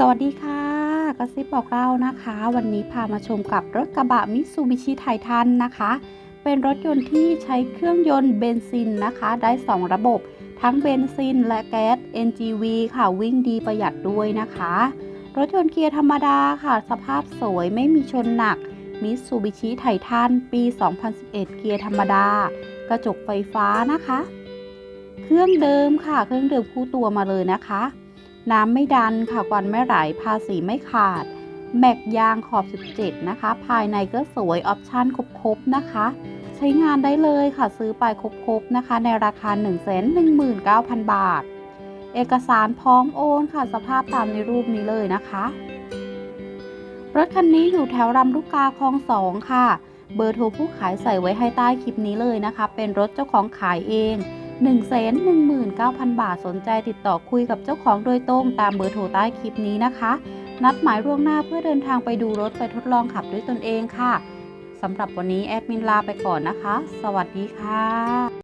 สวัสดีค่ะกระซิบบอกเล่านะคะ วันนี้พามาชมกับรถกระบะมิซูบิชิไททันนะคะ เป็นรถยนต์ที่ใช้เครื่องยนต์เบนซินนะคะ ได้ 2 ระบบ ทั้งเบนซินและแก๊ส NGV ค่ะวิ่งดีประหยัดด้วยนะคะ รถยนต์เกียร์ธรรมดาค่ะ สภาพสวยไม่มีชนหนักมิซูบิชิไททันปี 2011 เกียร์ธรรมดา กระจกไฟฟ้านะคะ เครื่องเดิมค่ะ เครื่องเดิมคู่ตัวมาเลยนะคะ น้ำไม่ดันค่ะควันไม่ไหลภาษีไม่ขาด แม็กยางขอบ 17 นะคะ ภายในก็สวยออปชั่นครบๆนะคะ ใช้งานได้เลยค่ะซื้อไปครบๆนะคะ ในราคา 119,000 บาท เอกสารพร้อมโอนค่ะสภาพตามในรูปนี้เลยนะคะ รถคันนี้อยู่แถวรำลูกกาคลองสองค่ะ เบอร์โทรผู้ขายใส่ไว้ให้ใต้คลิปนี้เลยนะคะ เป็นรถเจ้าของขายเอง 119,000 บาทสนใจติดต่อคุยกับเจ้าของโดยตรงตามเบอร์โทรใต้คลิปนี้นะคะ นัดหมายล่วงหน้าเพื่อเดินทางไปดูรถไปทดลองขับด้วยตนเองค่ะสำหรับวันนี้แอดมินลาไปก่อนนะคะ สวัสดีค่ะ